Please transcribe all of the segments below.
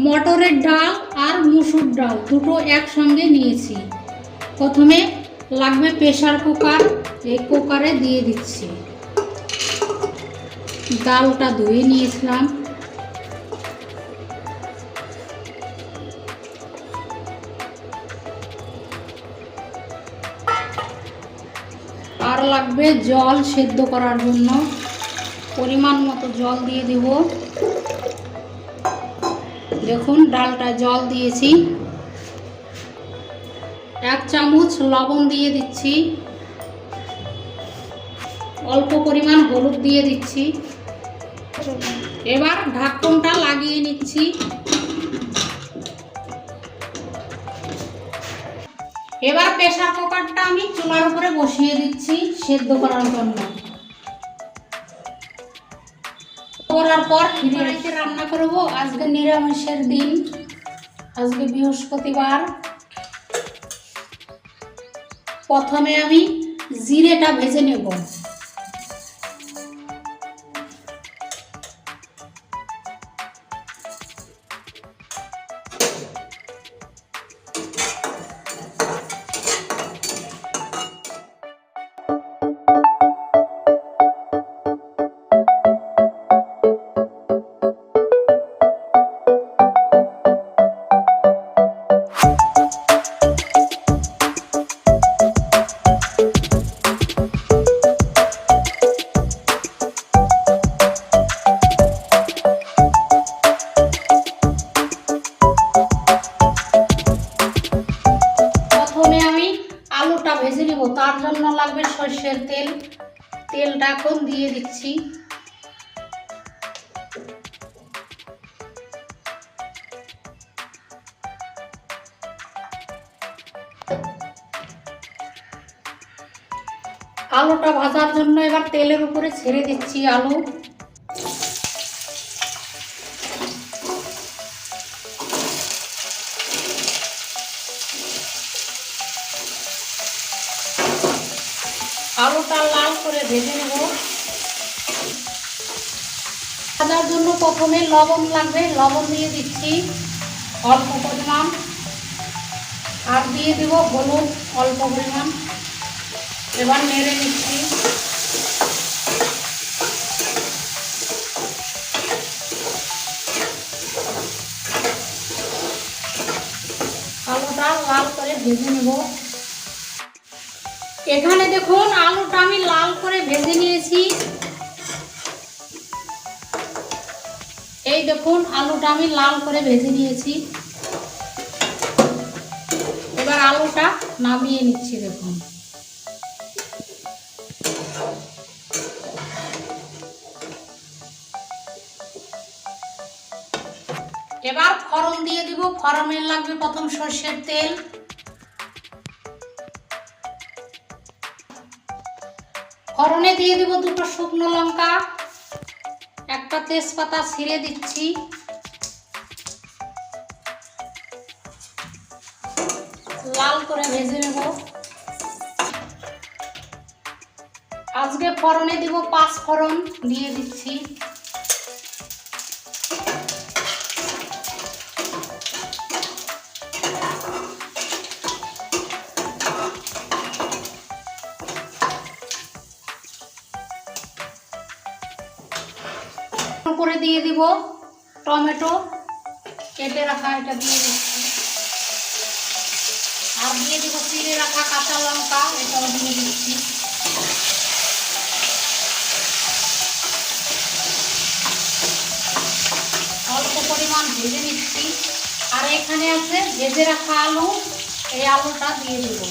মটরের ডাল আর মুসুর ডাল, দুটো একসঙ্গে নিয়েছি। প্রথমে লাগবে প্রেশার কুকার, এই কুকারে দিয়ে দিচ্ছি। ডালটা ধুয়ে নিয়েছিলাম। আর লাগবে জল সেদ্ধ করার জন্য। পরিমাণ মতো জল দিয়ে দিব। দেখুন, ডালটা জল দিয়েছি। এক চামচ লবণ দিয়ে দিচ্ছি। অল্প পরিমাণ হলুদ দিয়ে দিচ্ছি। এবার ঢাকনটা লাগিয়ে নিচ্ছি। এবার প্রেসার কুকারটা আমি চুলার উপরে বসিয়ে দিচ্ছি সেদ্ধ করার জন্য। করার পর ফিরে রান্না করব। আজকে নিরামিষের দিন। আজকে বৃহস্পতিবার। প্রথমে আমি জিরেটা ভেজে নেব। তেলটা এখন দিয়ে দিচ্ছি। আলুটা ভাজার জন্য এবার তেলের উপরে ছেড়ে দিচ্ছি আলু। আলুটা লাল করে ভেজে নেব। ভাজার জন্য প্রথমে লবণ লাগবে, লবণ দিয়ে দিচ্ছি অল্প পরিমাণ। আর দিয়ে দিব হলুদ অল্প পরিমাণ। এবার নেড়ে নিচ্ছি। আলুটা লাল করে ভেজে নেব। এখানে দেখুন, আলুটা আমি লাল করে ভেজে নিয়েছি। এই দেখুন, আলুটা আমি লাল করে ভেজে নিয়েছি। এবার আলুটা নামিয়ে নিচ্ছি, দেখুন। এবার ফড়ন দিয়ে দিব। ফড়নের লাগবে প্রথম সর্ষের তেল। ফড়নে দিয়ে দেবো দুটো শুকনো লঙ্কা। একটা তেজপাতা ছিঁড়ে দিচ্ছি। লাল করে ভেজে নেব। আজকে ফোড়নে দিব পাঁচ ফড়ন, দিয়ে দিচ্ছি। করে দিয়ে দিব। টমেটো কেটে রাখা, এটা দিয়ে দিচ্ছি আর দিয়ে দিব চিড়ে রাখা কাঁচা লঙ্কা, এটাও দিয়ে দিচ্ছি। অল্প পরিমাণ ভেজে নিচ্ছি। আর এখানে আছে ভেজে রাখা আলু, এই আলুটা দিয়ে দেবো।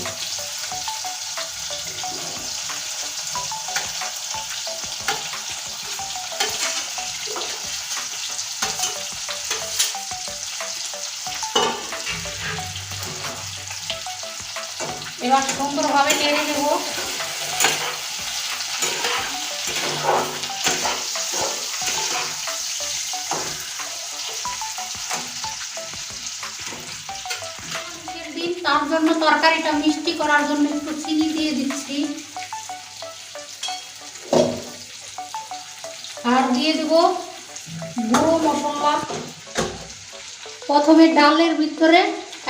এবার সুন্দরভাবে দেব দিন তার জন্য তরকারিটা মিষ্টি করার জন্য একটু চিনি দিয়ে দিচ্ছি। আর দিয়ে দেব গুঁড়ো মশলা। প্রথমে ডালের ভিতরে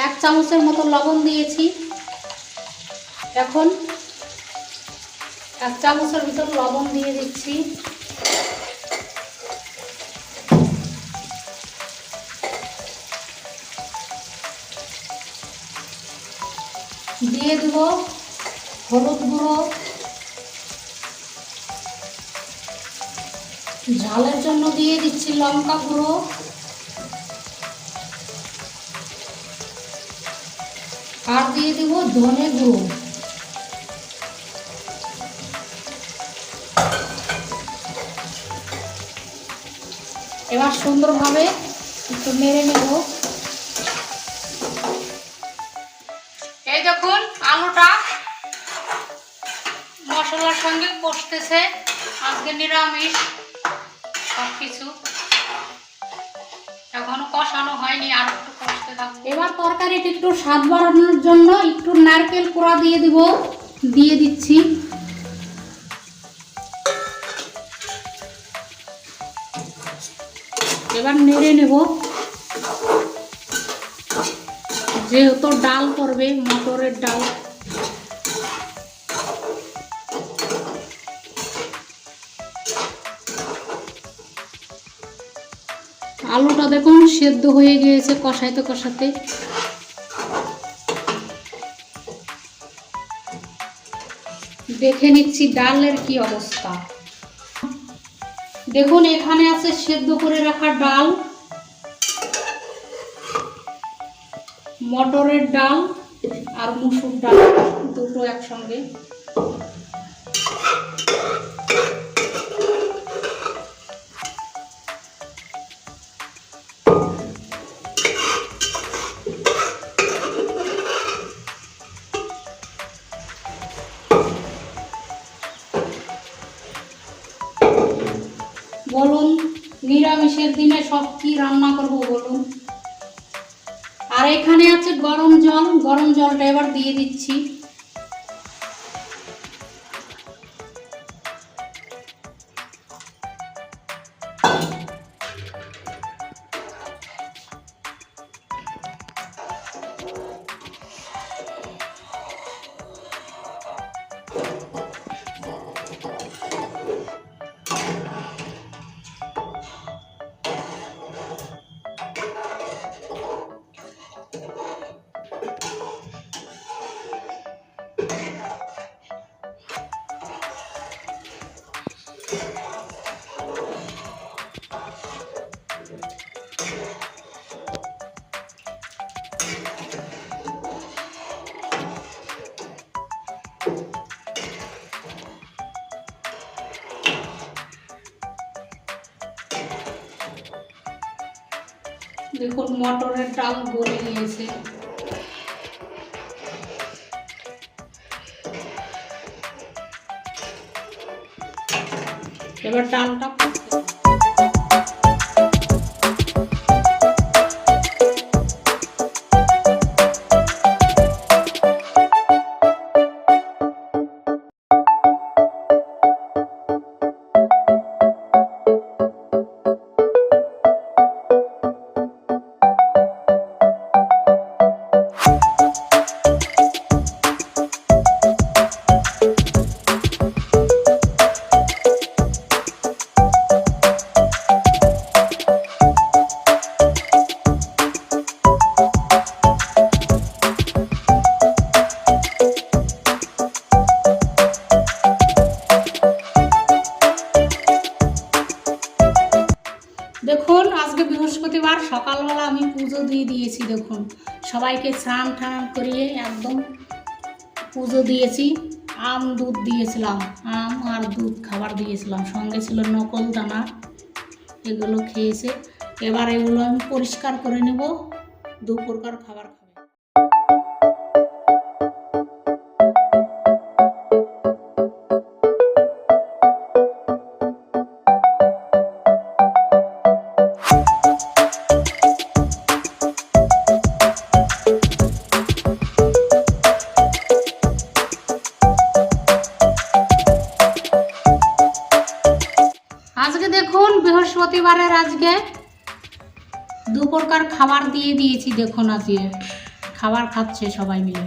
এক চামচের মতো লবণ দিয়েছি। এখন এক চামচের ভিতর লবণ দিয়ে দিচ্ছি। দিয়ে দেব হলুদ গুঁড়ো। ঝালের জন্য দিয়ে দিচ্ছি লঙ্কা গুঁড়ো। আর দিয়ে দিব ধনে গুঁড়ো। এবার সুন্দরভাবে একটু মেরে নেব। এই দেখুন, আলুটা মশলার সঙ্গে কষতেছে। আজকে নিরামিষ সব কিছু এখনও কষানো হয়নি, আর একটু কষতে থাকব। এবার তরকারিটা একটু স্বাদ বাড়ানোর জন্য একটু নারকেল কোড়া দিয়ে দিব, দিয়ে দিচ্ছি। নেড়ে নেব। যেহেতু ডাল করবে, মটরের ডাল। আলুটা দেখুন সেদ্ধ হয়ে গিয়েছে কষাইতে কষাতে দেখে নিচ্ছি ডালের কি অবস্থা। দেখুন এখানে আছে সেদ্ধ করে রাখা ডাল মটরের ডাল আর মুসুর ডাল দুটো একসঙ্গে। নিরামিষের দিনে সব কি রান্না করব বলুন? আর এখানে আছে গরম জল। গরম জলটা এবার দিয়ে দিচ্ছি। দেখুন মটরের ডাল গলে নিয়েছে এবার ডালটা দিয়েছি, দেখুন। সবাইকে স্নান ঠান করিয়ে একদম পুজো দিয়েছি। আম দুধ দিয়েছিলাম, আম আর দুধ খাবার দিয়েছিলাম। সঙ্গে ছিল নকল দানা, এগুলো খেয়েছে। এবার এগুলো আমি পরিষ্কার করে নেব। দুপুরকার খাবার আজকে দু প্রকার খাবার দিয়ে দিয়েছি দেখো না আজকে খাবার খাচ্ছে সবাই মিলে।